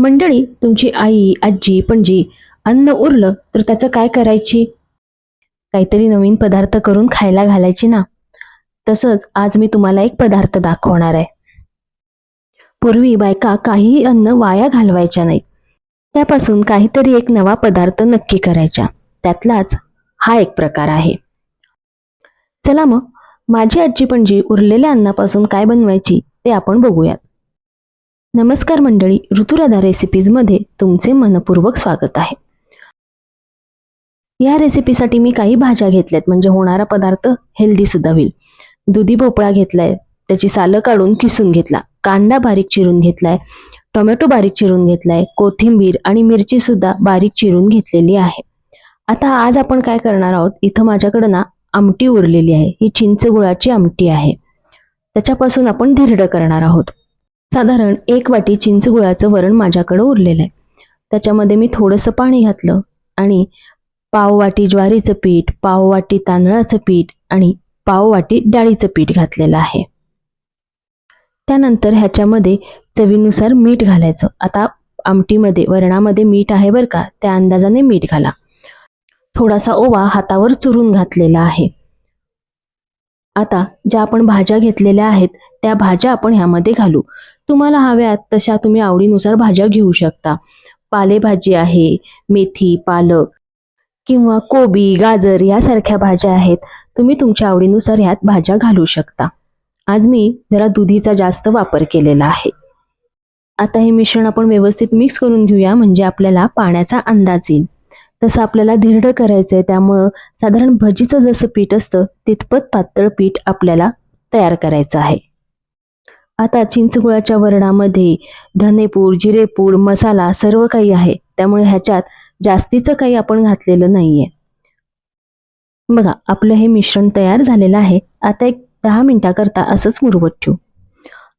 मंडळी तुमची आई आजी पणजी अन्न उरलं तर त्याचं काय करायची? काहीतरी नवीन पदार्थ करून खायला घालायची ना? तसंच आज मी तुम्हाला एक पदार्थ दाखवणार आहे. पूर्वी बायका काहीही अन्न वाया घालवायच्या नाहीत. त्यापासून काहीतरी एक नवा पदार्थ नक्की करायच्या त्यातलाच हा एक प्रकार आहे. चला मग माझी आजी पणजी उरलेल्या अन्नापासून काय बनवायची ते आपण बघूयात. नमस्कार मंडळी ऋतुराधा रेसिपीजमध्ये तुमचे मनपूर्वक स्वागत आहे. या रेसिपीसाठी मी काही भाज्या घेतल्यात म्हणजे होणारा पदार्थ हेल्दी सुद्धा होईल. दुधी भोपळा घेतलाय त्याची सालं काढून किसून घेतला कांदा बारीक चिरून घेतलाय टोमॅटो बारीक चिरून घेतलाय कोथिंबीर आणि मिरची सुद्धा बारीक चिरून घेतलेली आहे. आता आज आपण काय करणार आहोत इथं माझ्याकडं ना आमटी उरलेली आहे ही चिंच गुळाची आमटी आहे. त्याच्यापासून आपण धिरडं करणार आहोत. साधारण एक वाटी चिंच गुळाचं वरण माझ्याकडं उरलेलं आहे. त्याच्यामध्ये मी थोडंसं पाणी घातलं आणि पाव वाटी ज्वारीचं पीठ पाव वाटी तांदळाचं पीठ आणि पाव वाटी डाळीचं पीठ घातलेलं आहे. त्यानंतर ह्याच्यामध्ये चवीनुसार मीठ घालायचं. आता आमटीमध्ये वरणामध्ये मीठ आहे बरं का त्या अंदाजाने मीठ घाला. थोडासा ओवा हातावर चुरून घातलेला आहे. आता ज्या आपण भाज्या घेतलेल्या आहेत त्या भाज्या आपण ह्यामध्ये घालू. तुम्हाला हव्यात तशा तुम्ही आवडीनुसार भाज्या घेऊ शकता. पालेभाजी आहे मेथी पालक किंवा कोबी गाजर यासारख्या भाज्या आहेत. तुम्ही तुमच्या आवडीनुसार ह्यात भाज्या घालू शकता. आज मी जरा दुधीचा जास्त वापर केलेला आहे. आता हे मिश्रण आपण व्यवस्थित मिक्स करून घेऊया म्हणजे आपल्याला पाण्याचा अंदाज येईल. तसं आपल्याला धिरडं करायचं आहे त्यामुळं साधारण भजीचं जसं पीठ असतं तितपत पातळ पीठ आपल्याला तयार करायचं आहे. आता चिंचगुळाच्या वरणामध्ये धनेपूड जिरेपूड मसाला सर्व काही आहे. त्यामुळे ह्याच्यात जास्तीचं काही आपण घातलेलं नाहीये. बघा आपलं हे मिश्रण तयार झालेलं आहे. आता एक दहा मिनिटाकरता असंच मुरवत ठेवू.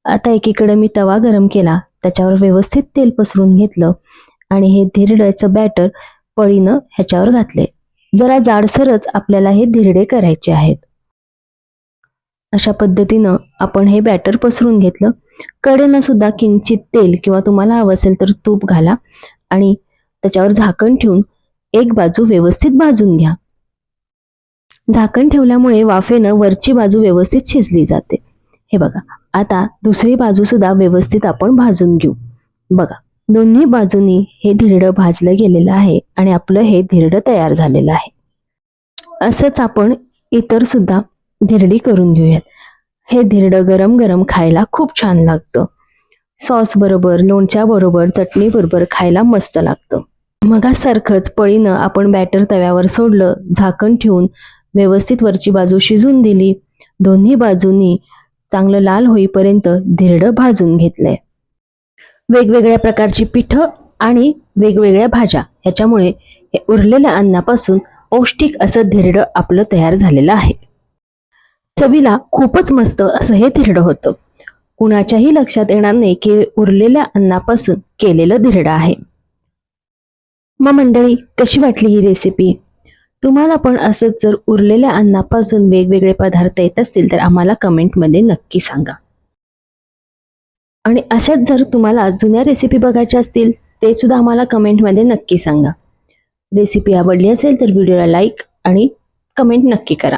आता एकीकडे मी तवा गरम केला. त्याच्यावर व्यवस्थित तेल पसरून घेतलं. आणि हे धिरड्याचं बॅटर पळीनं ह्याच्यावर घातले जरा जाडसरच आपल्याला हे धिरडे करायचे आहेत. अशा पद्धतीनं आपण हे बॅटर पसरून घेतलं. कडेनं सुद्धा किंचित तेल किंवा तुम्हाला हवं असेल तर तूप घाला आणि त्याच्यावर झाकण ठेवून एक बाजू व्यवस्थित भाजून घ्या. झाकण ठेवल्यामुळे वाफेनं वरची बाजू व्यवस्थित शिजली जाते. हे बघा आता दुसरी बाजू सुद्धा व्यवस्थित आपण भाजून घेऊ. बघा दोन्ही बाजूनी हे धिरडं भाजलं गेलेलं आहे आणि आपलं हे धिरडं तयार झालेलं आहे. असंच आपण इतर सुद्धा धिरडी करून घेऊयात. हे धिरडं गरम गरम खायला खूप छान लागतं. सॉस बरोबर लोणच्या बरोबर चटणी बरोबर खायला मस्त लागतं. मगासारखंच पळीनं आपण बॅटर तव्यावर सोडलं झाकण ठेवून व्यवस्थित वरची बाजू शिजून दिली. दोन्ही बाजूंनी चांगलं लाल होईपर्यंत धिरडं भाजून घेतलंय. वेगवेगळ्या प्रकारची पिठं आणि वेगवेगळ्या भाज्या ह्याच्यामुळे हे उरलेल्या अन्नापासून पौष्टिक असं धिरडं आपलं तयार झालेलं आहे. चवीला खूपच मस्त असं हे धिरडं होतं. कुणाच्याही लक्षात येणार नाही की उरलेल्या अन्नापासून केलेलं धिरडं आहे. मग मंडळी कशी वाटली ही रेसिपी तुम्हाला पण असंच जर उरलेल्या अन्नापासून वेगवेगळे पदार्थ येत असतील तर आम्हाला कमेंटमध्ये नक्की सांगा. आणि अशाच जर तुम्हाला जुन्या रेसिपी बघायच्या असतील ते सुद्धा आम्हाला कमेंटमध्ये नक्की सांगा. रेसिपी आवडली असेल तर व्हिडिओला लाईक आणि कमेंट नक्की करा.